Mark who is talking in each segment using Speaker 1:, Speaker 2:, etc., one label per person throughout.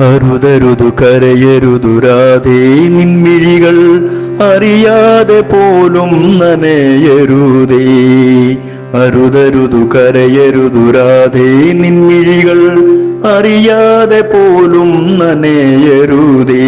Speaker 1: അരുതരുതു കരയരുതുരാതെ നിൻമിഴികൾ അറിയാതെ പോലും നനയരുതേ. അരുതരുതു കരയരുതുരാതെ നിൻമിഴികൾ അറിയാതെ പോലും നനയരുതേ.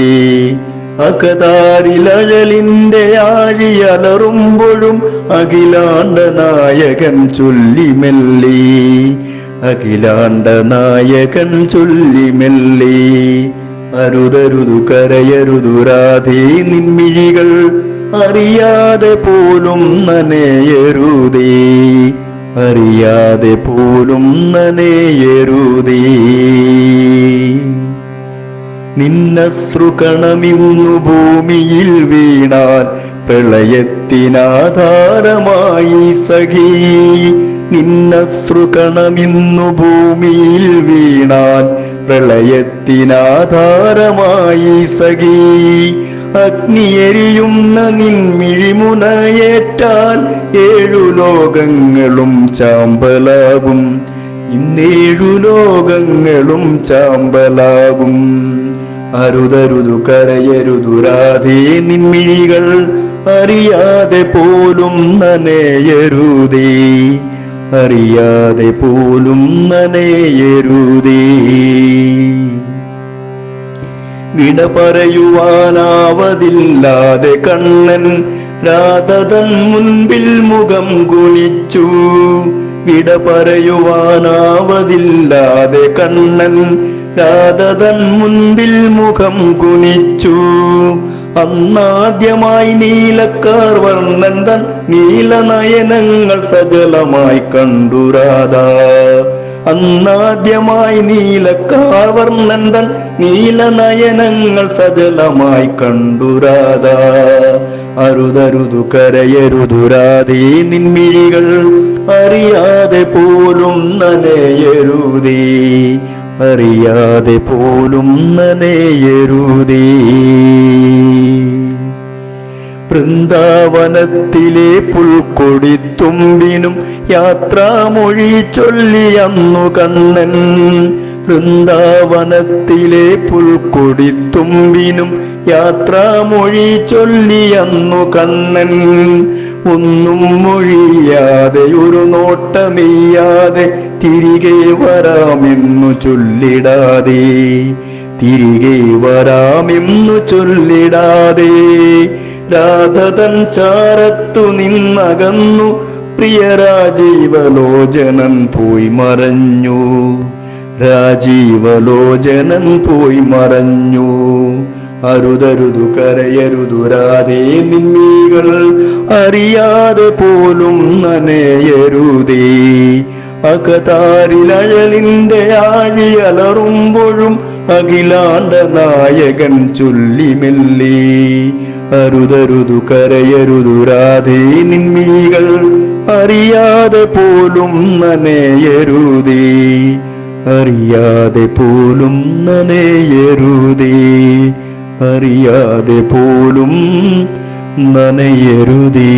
Speaker 1: അകതാരിലഴലിന്റെ ആഴിയലറുമ്പോഴും അഖിലാണ്ട നായകൻ ചൊല്ലിമെല്ലി. അഖിലാണ്ട നായകൻ ചൊല്ലി മെല്ലി. അരുതരുതു കരയരുതു രാധേ നിൻമിഴികൾ. അറിയാതെ പോലും നനയരുതേ. അറിയാതെ പോലും നനയരുതേ. നിന്നശ്രുകണമിന്നു ഭൂമിയിൽ വീണാൽ പ്രളയത്തിനാധാരമായി സഖീ. നിന്നശ്രുകണമിന്നു ഭൂമിയിൽ വീണാൻ പ്രളയത്തിനാധാരമായി സഖീ. അഗ്നിയെരിയുന്ന നിൻമിഴിമുനയേറ്റാൽ ഏഴു ലോകങ്ങളും ചാമ്പലാകും. ഇന്നേഴു ലോകങ്ങളും ചാമ്പലാകും. അരുതരുതു കരയരുതുരാധേ നിൻമിഴികൾ അറിയാതെ പോലും നനയരുതേ. അറിയാതെ പോലും നനയരുതേ. വിട പറയുവാനാവതില്ലാതെ കണ്ണൻ രാധതൻ മുൻപിൽ മുഖം കുനിച്ചു. വിട പറയുവാനാവതില്ലാതെ കണ്ണൻ രാധതൻ മുൻപിൽ മുഖം കുനിച്ചു. അന്നാദ്യമായി നീലക്കാർ വർണൻ തൻ നീലനയനങ്ങൾ സജലമായി കണ്ടുരാധ അന്നാദ്യമായി നീലക്കാർ വർണൻ തൻ നീലനയനങ്ങൾ സജലമായി കണ്ടുരാധ അരുതരുതു കരയരുതു രാധേ നിൻമിഴികൾ അറിയാതെ പോലും നനയരുതേ. അറിയാതെ പോലും നനയരുതേ. വൃന്ദാവനത്തിലെ പുൽക്കൊടിത്തുമ്പിനും യാത്രാമൊഴി ചൊല്ലിയന്നു കണ്ണൻ. വൃന്ദാവനത്തിലെ പുൽക്കൊടിത്തുമ്പിനും യാത്രാമൊഴി ചൊല്ലിയന്നു കണ്ണൻ. ഒന്നും മൊഴിയാതെ ഒരു നോട്ടമെയ്യാതെ തിരികെ വരാമെന്നു ചൊല്ലിടാതെ തിരികെ വരാമെന്നു ചൊല്ലിടാതെ രാധതൻ ചാരത്തു നിന്നകന്നു പ്രിയരാജീവലോചനൻ പോയി മറഞ്ഞു. രാജീവലോചനൻ പോയി മറഞ്ഞു. അരുതരുതു കരയരുതു രാധേ നിന്നീകൾ അറിയാതെ പോലും നനയരുതേ. അകതാരിലഴലിന്റെ ആഴിയലറുമ്പോഴും അഖിലാണ്ട നായകൻ ചൊല്ലിമെല്ലി. അരുതരുതു കരയരുതു രാധേ നിന്മീകൾ അറിയാതെ പോലും നനയരുതേ. അറിയാതെ പോലും നനയരുതേ. അറിയാതെ പോലും നനയരുതേ.